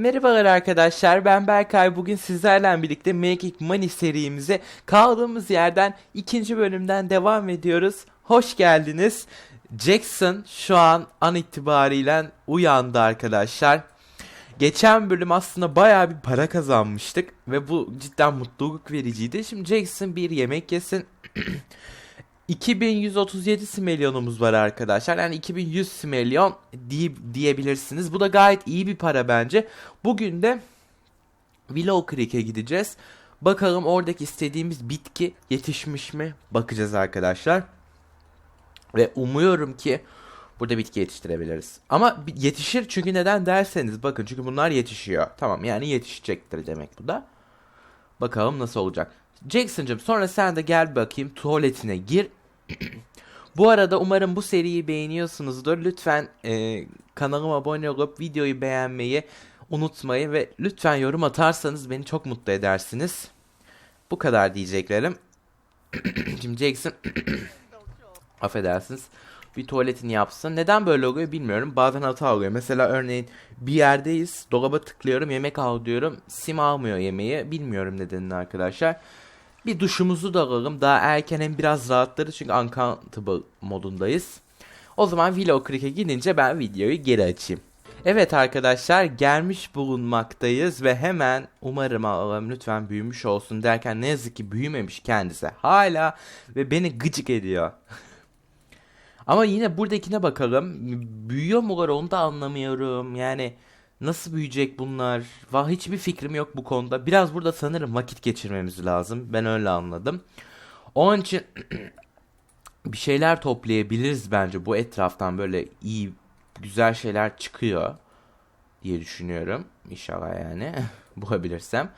Merhabalar arkadaşlar ben Berkay bugün sizlerle birlikte Making Money serimize kaldığımız yerden ikinci bölümden devam ediyoruz. Hoş geldiniz. Jackson şu an an itibariyle uyandı arkadaşlar. Geçen bölüm aslında bayağı bir para kazanmıştık ve bu cidden mutluluk vericiydi. Şimdi Jackson bir yemek yesin. 2137 simelyonumuz var arkadaşlar. Yani 2100 simelyon diye, diyebilirsiniz. Bu da gayet iyi bir para bence. Bugün de Willow Creek'e gideceğiz. Bakalım oradaki istediğimiz bitki yetişmiş mi? Bakacağız arkadaşlar. Ve umuyorum ki burada bitki yetiştirebiliriz. Ama yetişir çünkü neden derseniz bakın çünkü bunlar yetişiyor. Tamam yani yetişecektir demek bu da. Bakalım nasıl olacak. Jackson'cığım sonra sen de gel bakayım tuvaletine gir. Bu arada umarım bu seriyi beğeniyorsunuzdur. Lütfen e, kanalıma abone olup videoyu beğenmeyi unutmayın ve lütfen yorum atarsanız beni çok mutlu edersiniz. Bu kadar diyeceklerim. Şimdi Jackson affedersiniz bir tuvaletini yapsın. Neden böyle oluyor bilmiyorum. Bazen hata oluyor. Mesela örneğin bir yerdeyiz. Dolaba tıklıyorum. Yemek al diyorum. Sim almıyor yemeği. Bilmiyorum nedenini arkadaşlar. Bir duşumuzu da alalım. Daha erken hem biraz rahatlarız. Çünkü uncountable modundayız. O zaman Willow Creek'e gidince ben videoyu geri açayım. Evet arkadaşlar gelmiş bulunmaktayız ve hemen umarım Allah'ım lütfen büyümüş olsun derken ne yazık ki büyümemiş kendisi hala ve beni gıcık ediyor. Ama yine buradakine bakalım. Büyüyor mular onu da anlamıyorum. Yani nasıl büyüyecek bunlar? Va hiçbir fikrim yok bu konuda. Biraz burada sanırım vakit geçirmemiz lazım. Ben öyle anladım. Onun için bir şeyler toplayabiliriz bence. Bu etraftan böyle iyi, güzel şeyler çıkıyor diye düşünüyorum. İnşallah yani bulabilirsem.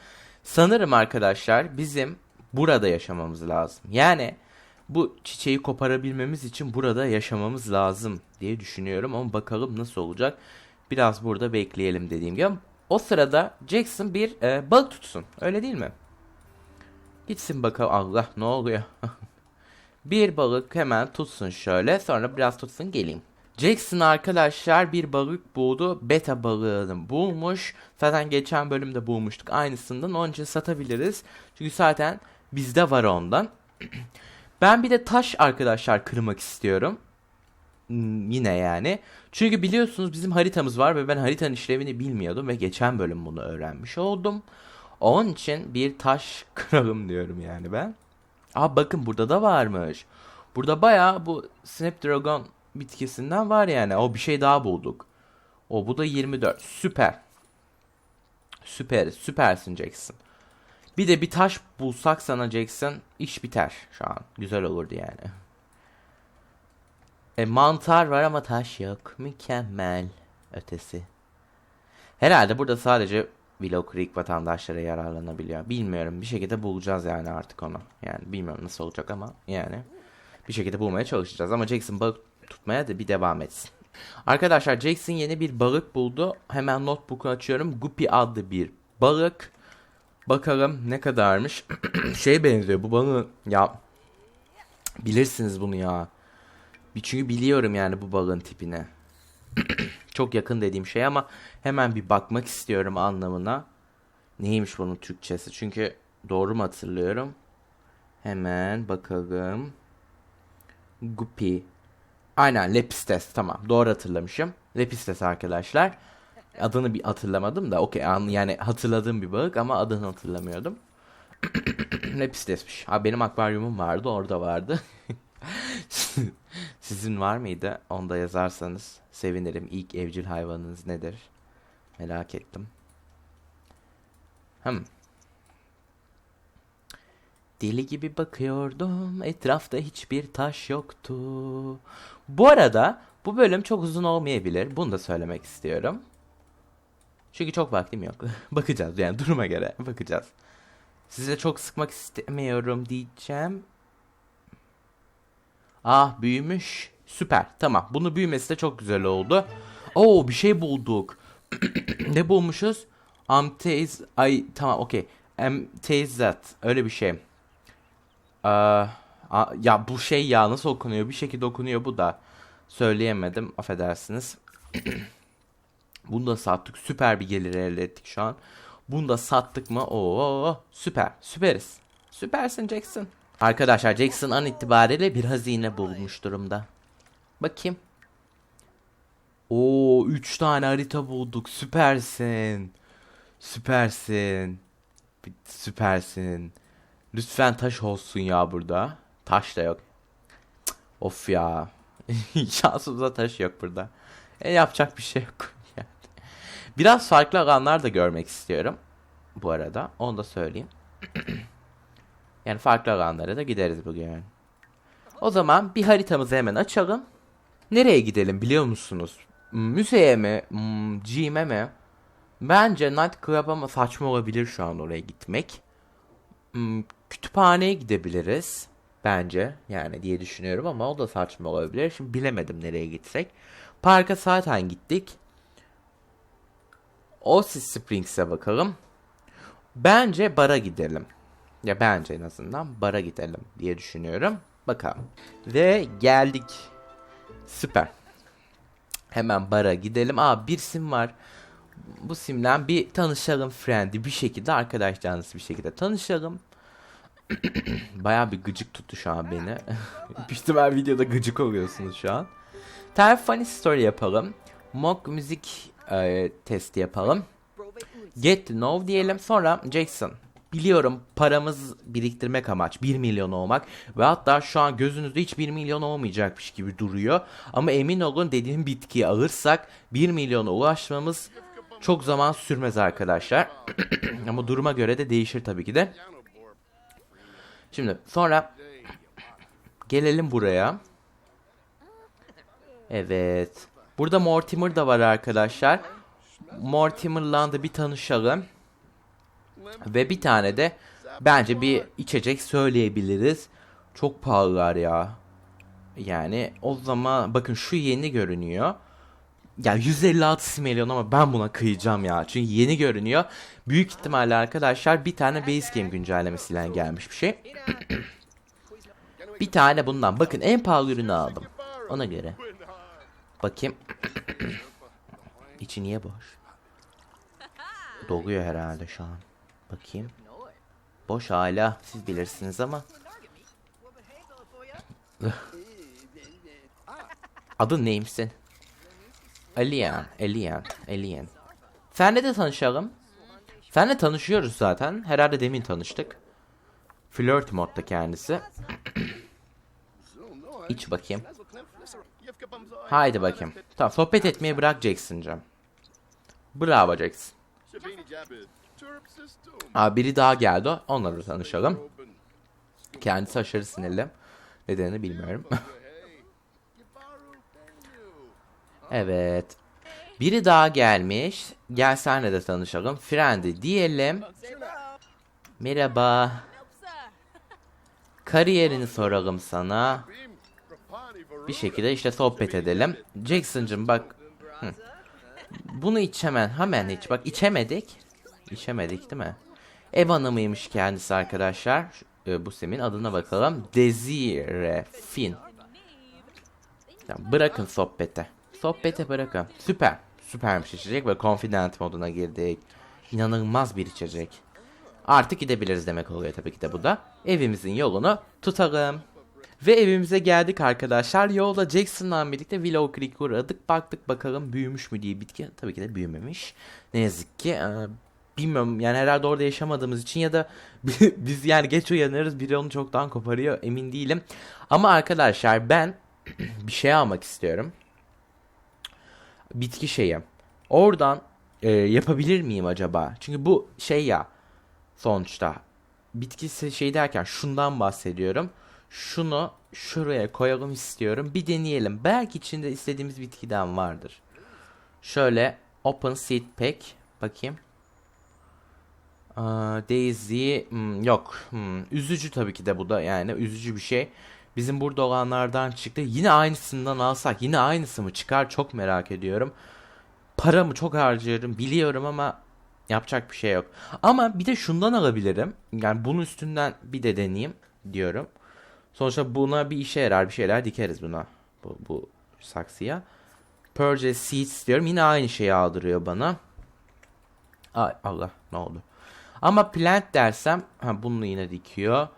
Sanırım arkadaşlar bizim burada yaşamamız lazım. Yani bu çiçeği koparabilmemiz için burada yaşamamız lazım diye düşünüyorum ama bakalım nasıl olacak. Biraz burada bekleyelim dediğim gibi. O sırada Jackson bir e, balık tutsun. Öyle değil mi? Gitsin bakalım. Allah ne oluyor? bir balık hemen tutsun şöyle. Sonra biraz tutsun geleyim. Jackson arkadaşlar bir balık buldu. Beta balığını bulmuş. Zaten geçen bölümde bulmuştuk aynısından. Onun için satabiliriz. Çünkü zaten bizde var ondan. Ben bir de taş arkadaşlar kırmak istiyorum. Yine yani. Çünkü biliyorsunuz bizim haritamız var ve ben haritanın işlevini bilmiyordum ve geçen bölüm bunu öğrenmiş oldum. Onun için bir taş kıralım diyorum yani ben. Aa bakın burada da varmış. Burada bayağı bu Snapdragon bitkisinden var yani. O bir şey daha bulduk. O bu da 24. Süper. Süper. Süpersin Jackson. Bir de bir taş bulsak sana Jackson iş biter şu an. Güzel olurdu yani. E mantar var ama taş yok. Mükemmel. Ötesi. Herhalde burada sadece Willow Creek vatandaşları yararlanabiliyor. Bilmiyorum. Bir şekilde bulacağız yani artık onu. Yani bilmiyorum nasıl olacak ama yani bir şekilde bulmaya çalışacağız. Ama Jackson balık tutmaya da bir devam etsin. Arkadaşlar Jackson yeni bir balık buldu. Hemen notebook'u açıyorum. Guppy adlı bir balık. Bakalım ne kadarmış. şey benziyor bu balığı ya bilirsiniz bunu ya. Çünkü biliyorum yani bu balığın tipini. Çok yakın dediğim şey ama hemen bir bakmak istiyorum anlamına. Neymiş bunun Türkçesi? Çünkü doğru mu hatırlıyorum? Hemen bakalım. Guppy. Aynen Lepistes tamam doğru hatırlamışım. Lepistes arkadaşlar. Adını bir hatırlamadım da okey an- yani hatırladığım bir balık ama adını hatırlamıyordum. Lepistesmiş. Ha benim akvaryumum vardı orada vardı. Sizin var mıydı? Onu da yazarsanız sevinirim. İlk evcil hayvanınız nedir? Merak ettim. Hmm. Deli gibi bakıyordum. Etrafta hiçbir taş yoktu. Bu arada bu bölüm çok uzun olmayabilir. Bunu da söylemek istiyorum. Çünkü çok vaktim yok. bakacağız yani duruma göre bakacağız. Size çok sıkmak istemiyorum diyeceğim. Ah büyümüş. Süper. Tamam. Bunu büyümesi de çok güzel oldu. Oo bir şey bulduk. ne bulmuşuz? Amtez ay tamam okey. Amtezat öyle bir şey. Aa, ya bu şey ya nasıl okunuyor? Bir şekilde okunuyor bu da. Söyleyemedim. Affedersiniz. Bunu da sattık. Süper bir gelir elde ettik şu an. Bunu da sattık mı? Oo süper. Süperiz. Süpersin Jackson. Arkadaşlar Jackson an itibariyle bir hazine bulmuş durumda. Bakayım. Oo 3 tane harita bulduk. Süpersin. Süpersin. Süpersin. Lütfen taş olsun ya burada. Taş da yok. Cık, Of ya. Şansımıza taş yok burada. E yapacak bir şey yok. Biraz farklı alanlar da görmek istiyorum. Bu arada. Onu da söyleyeyim. yani farklı alanlara da gideriz bugün. O zaman bir haritamızı hemen açalım. Nereye gidelim biliyor musunuz? Müzeye mi? Hmm, Gym'e mi? Bence Night Club ama saçma olabilir şu an oraya gitmek. Hmm, kütüphaneye gidebiliriz. Bence yani diye düşünüyorum ama o da saçma olabilir. Şimdi bilemedim nereye gitsek. Parka zaten gittik. Oasis Springs'e bakalım. Bence bara gidelim. Ya bence en azından bara gidelim diye düşünüyorum. Bakalım. Ve geldik. Süper. Hemen bara gidelim. Aa bir sim var. Bu simden bir tanışalım friendly bir şekilde arkadaş canlısı bir şekilde tanışalım. Baya bir gıcık tuttu şu an beni. Büyük videoda gıcık oluyorsunuz şu an. Tane funny story yapalım. Mock müzik e, testi yapalım. Get to know diyelim. Sonra Jackson. Biliyorum paramız biriktirmek amaç 1 milyon olmak ve hatta şu an gözünüzde hiç 1 milyon olmayacakmış gibi duruyor. Ama emin olun dediğim bitkiyi alırsak 1 milyona ulaşmamız çok zaman sürmez arkadaşlar. Ama duruma göre de değişir tabii ki de. Şimdi sonra gelelim buraya. Evet. Burada Mortimer da var arkadaşlar. Mortimer'la da bir tanışalım. Ve bir tane de bence bir içecek söyleyebiliriz. Çok pahalılar ya. Yani o zaman bakın şu yeni görünüyor. Ya 156 milyon ama ben buna kıyacağım ya. Çünkü yeni görünüyor. Büyük ihtimalle arkadaşlar bir tane Basecamp güncellemesiyle gelmiş bir şey. bir tane bundan. Bakın en pahalı ürünü aldım. Ona göre. Bakayım. İçi niye boş? Doluyor herhalde şu an. Bakayım. Boş hala. Siz bilirsiniz ama. Adın neymişsin? Alien, Alien, Alien. Senle de tanışalım. Senle tanışıyoruz zaten. Herhalde demin tanıştık. Flirt modda kendisi. İç bakayım. Haydi bakayım. Tamam sohbet etmeyi bırak Jackson'cığım. Bravo Jackson. Aa, biri daha geldi. Onlarla tanışalım. Kendisi aşırı sinirli. Nedenini bilmiyorum. evet. Biri daha gelmiş. Gel senle de tanışalım. Friendly diyelim. Merhaba. Kariyerini soralım sana. Bir şekilde işte sohbet edelim. Jackson'cım bak. Hı. Bunu iç hemen. Hemen iç. Bak içemedik. İçemedik değil mi? Ev hanımıymış kendisi arkadaşlar. E, bu simin adına bakalım. Desire Fin. Tamam, bırakın sohbete. Sohbete bırakın. Süper. Süpermiş içecek ve confident moduna girdik. İnanılmaz bir içecek. Artık gidebiliriz demek oluyor tabii ki de bu da. Evimizin yolunu tutalım. Ve evimize geldik arkadaşlar. Yolda Jackson'la birlikte Willow Creek'e uğradık. Baktık bakalım büyümüş mü diye bitki. Tabii ki de büyümemiş. Ne yazık ki. Bilmiyorum yani herhalde orada yaşamadığımız için ya da biz yani geç uyanırız biri onu çoktan koparıyor emin değilim. Ama arkadaşlar ben bir şey almak istiyorum. Bitki şeyi. Oradan e, yapabilir miyim acaba? Çünkü bu şey ya sonuçta bitkisi şey derken şundan bahsediyorum. Şunu şuraya koyalım istiyorum. Bir deneyelim. Belki içinde istediğimiz bitkiden vardır. Şöyle open seed pack bakayım. Daisy hmm, yok. Hmm, üzücü tabii ki de bu da yani üzücü bir şey. Bizim burada olanlardan çıktı. Yine aynısından alsak yine aynısı mı çıkar çok merak ediyorum. Paramı çok harcıyorum biliyorum ama yapacak bir şey yok. Ama bir de şundan alabilirim. Yani bunun üstünden bir de deneyeyim diyorum. Sonuçta buna bir işe yarar bir şeyler dikeriz buna. Bu, bu saksıya. Purge Seeds diyorum. Yine aynı şeyi aldırıyor bana. Ay Allah ne oldu? Ama plant dersem ha bunu yine dikiyor.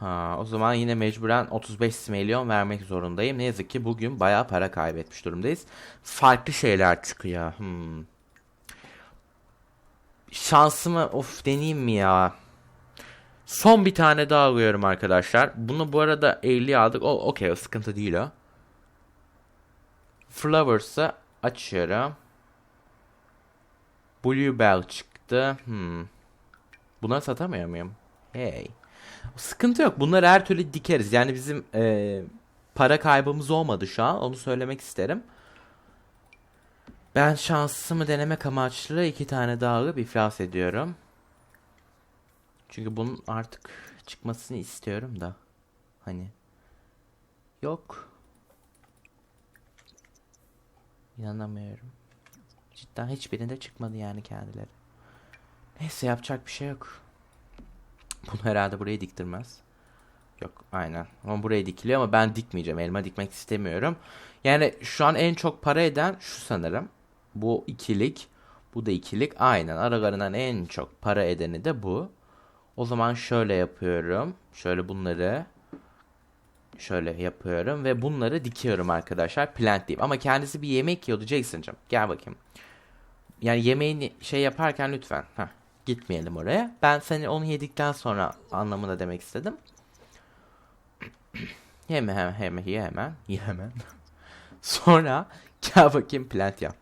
Ha o zaman yine mecburen 35 milyon vermek zorundayım. Ne yazık ki bugün bayağı para kaybetmiş durumdayız. Farklı şeyler çıkıyor. Hmm. Şansımı of deneyeyim mi ya? Son bir tane daha alıyorum arkadaşlar. Bunu bu arada 50 aldık. O okey o sıkıntı değil o. Flowers'ı açıyorum. Bluebell çıktı. Hmm. Buna satamıyor muyum? Hey. Sıkıntı yok. Bunları her türlü dikeriz. Yani bizim e, para kaybımız olmadı şu an. Onu söylemek isterim. Ben şansımı denemek amaçlı iki tane daha alıp iflas ediyorum. Çünkü bunun artık çıkmasını istiyorum da. Hani. Yok. İnanamıyorum. Cidden hiçbirinde çıkmadı yani kendileri. Neyse yapacak bir şey yok. Bunu herhalde buraya diktirmez. Yok aynen. Ama buraya dikiliyor ama ben dikmeyeceğim. Elma dikmek istemiyorum. Yani şu an en çok para eden şu sanırım. Bu ikilik. Bu da ikilik. Aynen aralarından en çok para edeni de bu. O zaman şöyle yapıyorum. Şöyle bunları şöyle yapıyorum ve bunları dikiyorum arkadaşlar plant deyip. Ama kendisi bir yemek yiyordu Jason'cığım. Gel bakayım. Yani yemeğini şey yaparken lütfen. Heh, gitmeyelim oraya. Ben seni onu yedikten sonra anlamında demek istedim. yeme hemen hemen ye hemen. Ye hemen. sonra gel bakayım plant yap.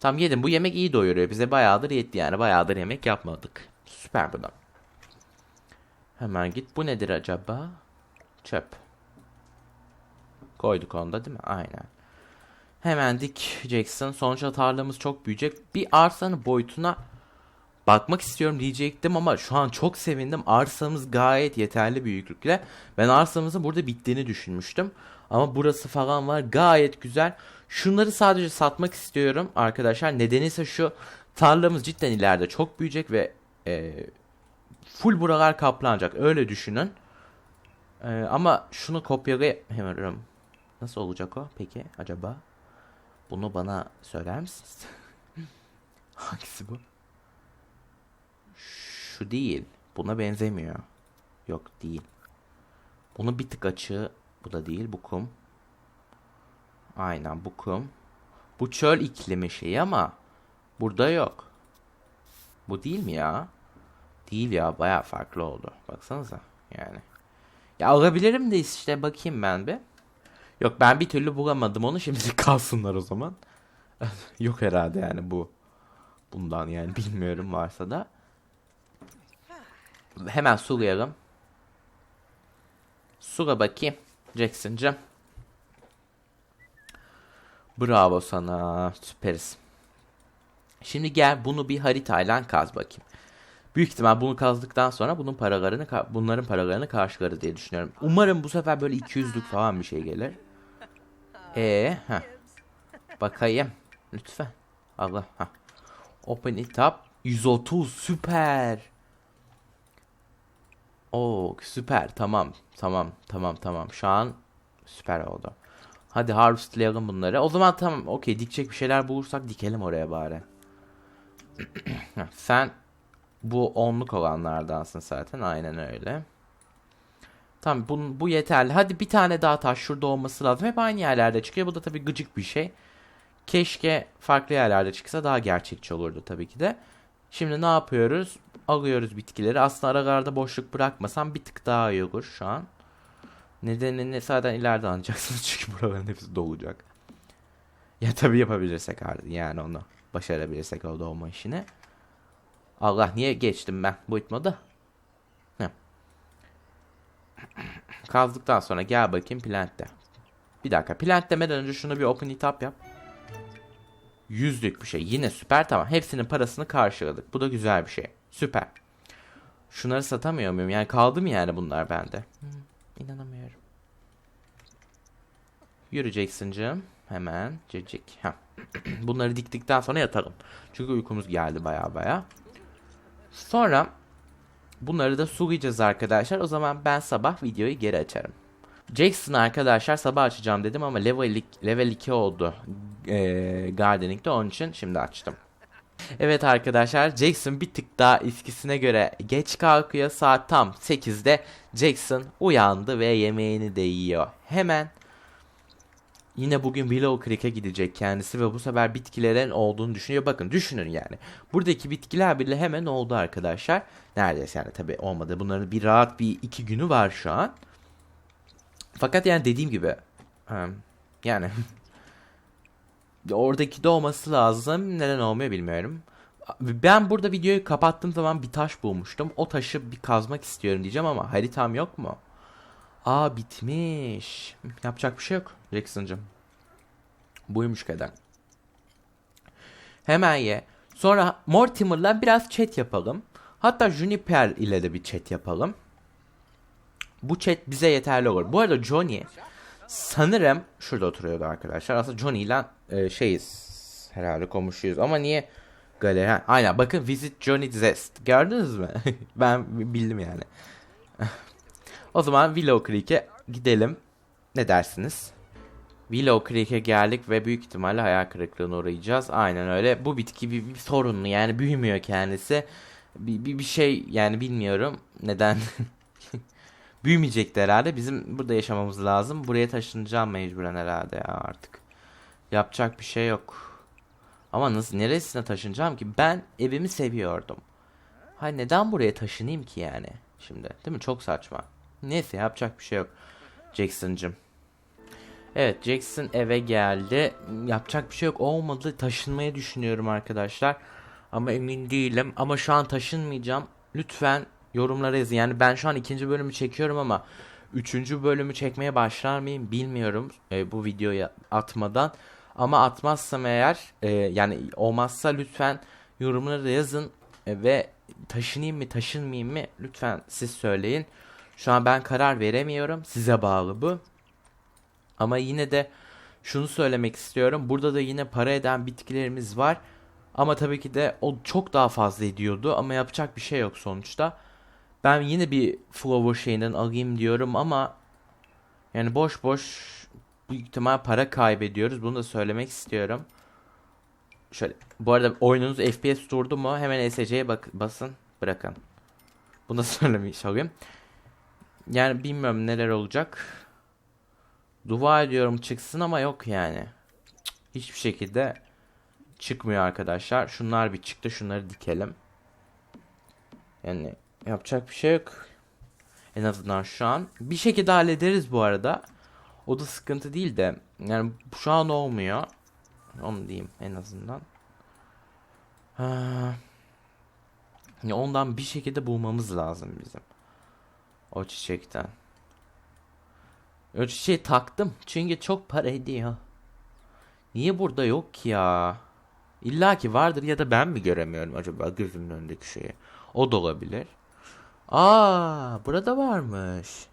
Tam yedim. Bu yemek iyi doyuruyor. Bize bayağıdır yetti yani. Bayağıdır yemek yapmadık. Süper bu da. Hemen git. Bu nedir acaba? Çöp. Koyduk onda değil mi? Aynen. Hemen dik Jackson. Sonuçta tarlamız çok büyüyecek. Bir arsanın boyutuna bakmak istiyorum diyecektim ama şu an çok sevindim. Arsamız gayet yeterli büyüklükle. Ben arsamızın burada bittiğini düşünmüştüm. Ama burası falan var gayet güzel. Şunları sadece satmak istiyorum arkadaşlar. Nedeni ise şu. Tarlamız cidden ileride çok büyüyecek ve e, full buralar kaplanacak. Öyle düşünün. E, ama şunu kopyalayamıyorum. Nasıl olacak o peki acaba? Bunu bana söyler misiniz? Hangisi bu? Şu değil. Buna benzemiyor. Yok değil. Bunu bir tık açığı. Bu da değil. Bu kum. Aynen bu kum. Bu çöl iklimi şeyi ama burada yok. Bu değil mi ya? Değil ya baya farklı oldu. Baksanıza yani. Ya alabilirim de işte bakayım ben bir. Yok ben bir türlü bulamadım onu şimdi kalsınlar o zaman. yok herhalde yani bu. Bundan yani bilmiyorum varsa da. Hemen sulayalım. Sula bakayım. Jackson'cım. Bravo sana. Süperiz. Şimdi gel bunu bir haritayla kaz bakayım. Büyük ihtimal bunu kazdıktan sonra bunun paralarını bunların paralarını karşılarız diye düşünüyorum. Umarım bu sefer böyle 200'lük falan bir şey gelir. Ee, ha. Bakayım. Lütfen. Allah. Ha. Open it up. 130 süper. Oo süper. Tamam. Tamam. Tamam tamam. Şu an süper oldu. Hadi harvestlayalım bunları. O zaman tamam. Okey dikecek bir şeyler bulursak dikelim oraya bari. Sen bu onluk olanlardansın zaten. Aynen öyle. Tamam bu, bu yeterli. Hadi bir tane daha taş şurada olması lazım. Hep aynı yerlerde çıkıyor. Bu da tabii gıcık bir şey. Keşke farklı yerlerde çıksa daha gerçekçi olurdu tabii ki de. Şimdi ne yapıyoruz? Alıyoruz bitkileri. Aslında aralarda boşluk bırakmasam bir tık daha iyi olur şu an. Nedenini zaten ileride anlayacaksınız çünkü buraların hepsi dolacak. Ya tabii yapabilirsek artık yani onu başarabilirsek o doğma işini. Allah niye geçtim ben bu itmoda? Kazdıktan sonra gel bakayım plantte. Bir dakika plant demeden önce şunu bir open it up yap. Yüzlük bir şey. Yine süper tamam. Hepsinin parasını karşıladık. Bu da güzel bir şey. Süper. Şunları satamıyor muyum? Yani kaldı mı yani bunlar bende? Hmm, inanamıyorum. Yürüyeceksin Hemen. Cecik. Bunları diktikten sonra yatalım. Çünkü uykumuz geldi baya baya. Sonra bunları da sulayacağız arkadaşlar. O zaman ben sabah videoyu geri açarım. Jackson arkadaşlar sabah açacağım dedim ama level 2, level 2 oldu ee, Gardening'de onun için şimdi açtım. Evet arkadaşlar Jackson bir tık daha eskisine göre geç kalkıyor. Saat tam 8'de Jackson uyandı ve yemeğini de yiyor. Hemen yine bugün Willow Creek'e gidecek kendisi ve bu sefer bitkilerin olduğunu düşünüyor. Bakın düşünün yani. Buradaki bitkiler bile hemen oldu arkadaşlar. Neredeyse yani tabi olmadı. Bunların bir rahat bir iki günü var şu an. Fakat yani dediğim gibi yani oradaki de olması lazım. Neden olmuyor bilmiyorum. Ben burada videoyu kapattığım zaman bir taş bulmuştum. O taşı bir kazmak istiyorum diyeceğim ama haritam yok mu? Aa bitmiş. Yapacak bir şey yok Jackson'cım. Buymuş kadar. Hemen ye. Sonra Mortimer'la biraz chat yapalım. Hatta Juniper ile de bir chat yapalım. Bu chat bize yeterli olur. Bu arada Johnny sanırım şurada oturuyordu arkadaşlar. Aslında Johnny ile e, şeyiz herhalde komşuyuz ama niye galeri? Ha, aynen bakın Visit Johnny Zest. Gördünüz mü? ben bildim yani. o zaman Willow Creek'e gidelim. Ne dersiniz? Willow Creek'e geldik ve büyük ihtimalle hayal kırıklığına uğrayacağız. Aynen öyle. Bu bitki bir, bir sorunlu yani büyümüyor kendisi. Bir, bir, bir şey yani bilmiyorum neden büyümeyecekti herhalde. Bizim burada yaşamamız lazım. Buraya taşınacağım mecburen herhalde ya artık. Yapacak bir şey yok. Ama nasıl neresine taşınacağım ki? Ben evimi seviyordum. Hay neden buraya taşınayım ki yani? Şimdi değil mi? Çok saçma. Neyse yapacak bir şey yok. Jackson'cım. Evet Jackson eve geldi. Yapacak bir şey yok. Olmadı. Taşınmayı düşünüyorum arkadaşlar. Ama emin değilim. Ama şu an taşınmayacağım. Lütfen yorumlara yazın. Yani ben şu an ikinci bölümü çekiyorum ama üçüncü bölümü çekmeye başlar mıyım bilmiyorum. E, bu videoyu atmadan. Ama atmazsam eğer e, yani olmazsa lütfen yorumlara yazın e, ve taşınayım mı taşınmayayım mı lütfen siz söyleyin. Şu an ben karar veremiyorum. Size bağlı bu. Ama yine de şunu söylemek istiyorum. Burada da yine para eden bitkilerimiz var. Ama tabii ki de o çok daha fazla ediyordu. Ama yapacak bir şey yok sonuçta. Ben yine bir flower şeyinden alayım diyorum ama yani boş boş büyük ihtimal para kaybediyoruz. Bunu da söylemek istiyorum. Şöyle bu arada oyununuz FPS durdu mu hemen SC'ye bak basın bırakın. Bunu da söylemiş olayım. Yani bilmiyorum neler olacak. Dua ediyorum çıksın ama yok yani. Hiçbir şekilde çıkmıyor arkadaşlar. Şunlar bir çıktı. Şunları dikelim. Yani yapacak bir şey yok. En azından şu an. Bir şekilde hallederiz bu arada. O da sıkıntı değil de. Yani şu an olmuyor. Onu diyeyim en azından. Ha. Ondan bir şekilde bulmamız lazım bizim. O çiçekten. O çiçeği taktım. Çünkü çok para ediyor. Niye burada yok ki ya? İlla ki vardır ya da ben mi göremiyorum acaba gözümün önündeki şeyi. O da olabilir. Aa, burada varmış.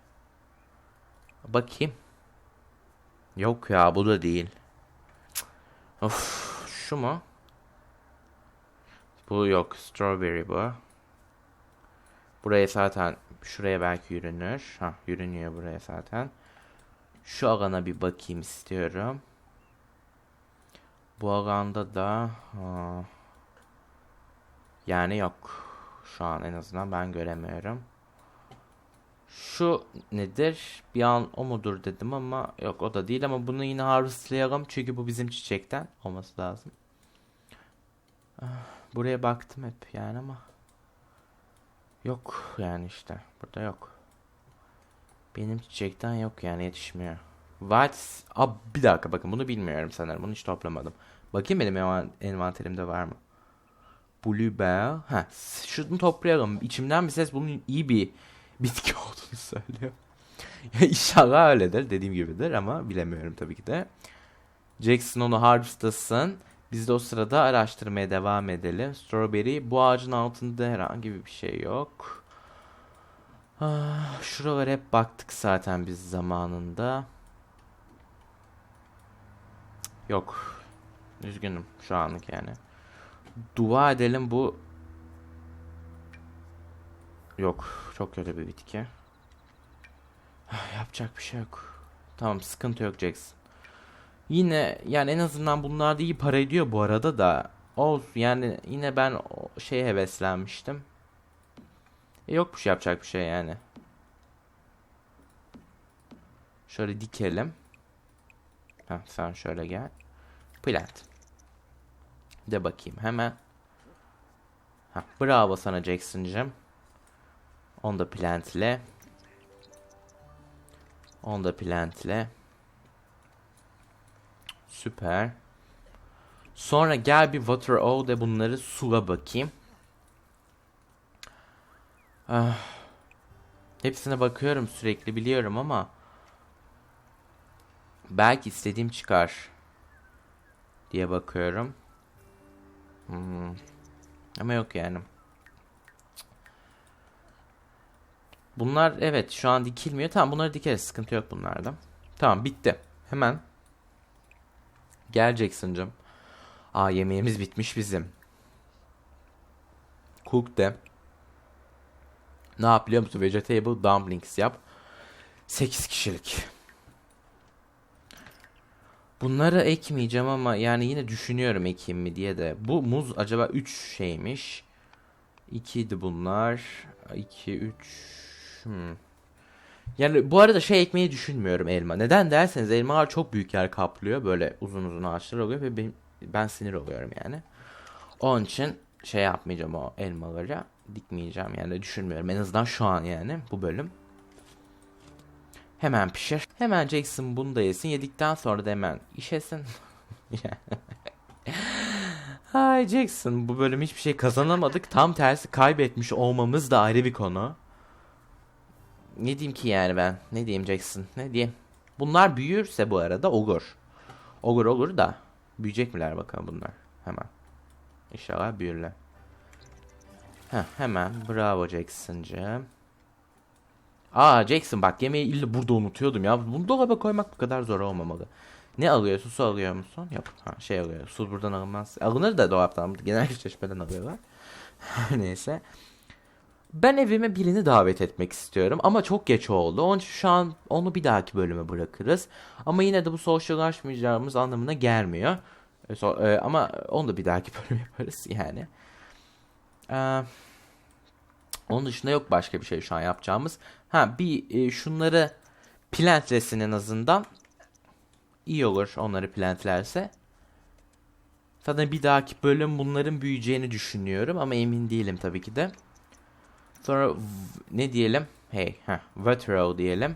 Bakayım. Yok ya bu da değil. Of, şu mu? Bu yok. Strawberry bu. Buraya zaten şuraya belki yürünür. Ha yürünüyor buraya zaten. Şu alana bir bakayım istiyorum. Bu alanda da ha, yani yok. Şu an en azından ben göremiyorum. Şu nedir? Bir an o mudur dedim ama yok o da değil ama bunu yine harvestlayalım çünkü bu bizim çiçekten olması lazım. Ah, buraya baktım hep yani ama yok yani işte burada yok. Benim çiçekten yok yani yetişmiyor. What? Aa, bir dakika bakın bunu bilmiyorum sanırım. Bunu hiç toplamadım. Bakayım benim envanterimde var mı? Bluebell. Ha, şunu toplayalım. İçimden bir ses bunun iyi bir bitki olduğunu söylüyor. İnşallah öyledir. Dediğim gibidir ama bilemiyorum tabii ki de. Jackson onu harvestlasın. Biz de o sırada araştırmaya devam edelim. Strawberry. Bu ağacın altında herhangi bir şey yok. Ah, şuralara hep baktık zaten biz zamanında. Yok. Üzgünüm şu anlık yani. Dua edelim bu Yok. Çok kötü bir bitki. Yapacak bir şey yok. Tamam sıkıntı yok Jackson. Yine yani en azından bunlar da iyi para ediyor bu arada da. Olsun yani yine ben şeye heveslenmiştim. E, yok bir şey yapacak bir şey yani. Şöyle dikelim. Heh, sen şöyle gel. Plant. De bakayım hemen. Ha, bravo sana Jackson'cım. Onu da plantle. Onu da plantle. Süper. Sonra gel bir water o de bunları sula bakayım. Ah. Hepsine bakıyorum sürekli biliyorum ama belki istediğim çıkar diye bakıyorum. Hmm. Ama yok yani. Bunlar evet şu an dikilmiyor. Tamam bunları dikeriz. Sıkıntı yok bunlarda. Tamam bitti. Hemen. Gel Jackson'cım. Aa yemeğimiz bitmiş bizim. Cook de. Ne yap biliyor musun? Vegetable dumplings yap. 8 kişilik. Bunları ekmeyeceğim ama yani yine düşünüyorum ekeyim mi diye de. Bu muz acaba 3 şeymiş. 2 idi bunlar. 2 3 hmm. Yani bu arada şey ekmeyi düşünmüyorum elma. Neden derseniz elmalar çok büyük yer kaplıyor. Böyle uzun uzun ağaçlar oluyor ve ben, ben sinir oluyorum yani. Onun için şey yapmayacağım o elmaları. Dikmeyeceğim yani düşünmüyorum. En azından şu an yani bu bölüm. Hemen pişir. Hemen Jackson bunu da yesin. Yedikten sonra da hemen işesin. Ay Jackson bu bölüm hiçbir şey kazanamadık. Tam tersi kaybetmiş olmamız da ayrı bir konu. Ne diyeyim ki yani ben? Ne diyeyim Jackson? Ne diyeyim? Bunlar büyürse bu arada olur. Olur olur da. Büyüyecek miler bakalım bunlar. Hemen. İnşallah büyürler. Heh, hemen. Bravo Jackson'cığım. Aa Jackson bak yemeği illa burada unutuyordum ya. Bunu dolaba koymak bu kadar zor olmamalı. Ne alıyorsun? Su alıyor musun? Yok. Ha, şey alıyor. Su buradan alınmaz. Alınır da dolaptan. Genelde çeşmeden alıyorlar. Neyse. Ben evime birini davet etmek istiyorum ama çok geç oldu. Onun için şu an onu bir dahaki bölüme bırakırız. Ama yine de bu sociallaşmayacağımız anlamına gelmiyor. E, so, e, ama onu da bir dahaki bölüm yaparız yani. Eee onun dışında yok başka bir şey şu an yapacağımız. Ha bir e, şunları plantlesin en azından. İyi olur onları plantlerse. Zaten bir dahaki bölüm bunların büyüyeceğini düşünüyorum ama emin değilim tabii ki de. Sonra ne diyelim? Hey, ha, Wateroo diyelim.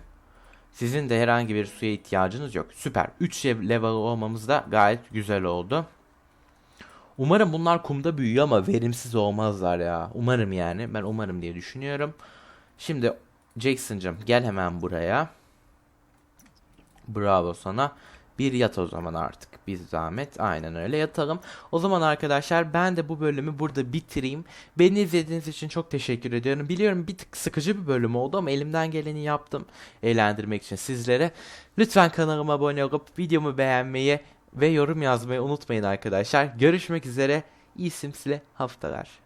Sizin de herhangi bir suya ihtiyacınız yok. Süper. 3 level olmamız da gayet güzel oldu. Umarım bunlar kumda büyüyor ama verimsiz olmazlar ya. Umarım yani. Ben umarım diye düşünüyorum. Şimdi Jackson'cım gel hemen buraya. Bravo sana. Bir yat o zaman artık. Bir zahmet. Aynen öyle yatalım. O zaman arkadaşlar ben de bu bölümü burada bitireyim. Beni izlediğiniz için çok teşekkür ediyorum. Biliyorum bir tık sıkıcı bir bölüm oldu ama elimden geleni yaptım. Eğlendirmek için sizlere. Lütfen kanalıma abone olup videomu beğenmeyi ve yorum yazmayı unutmayın arkadaşlar. Görüşmek üzere. İyi simsile haftalar.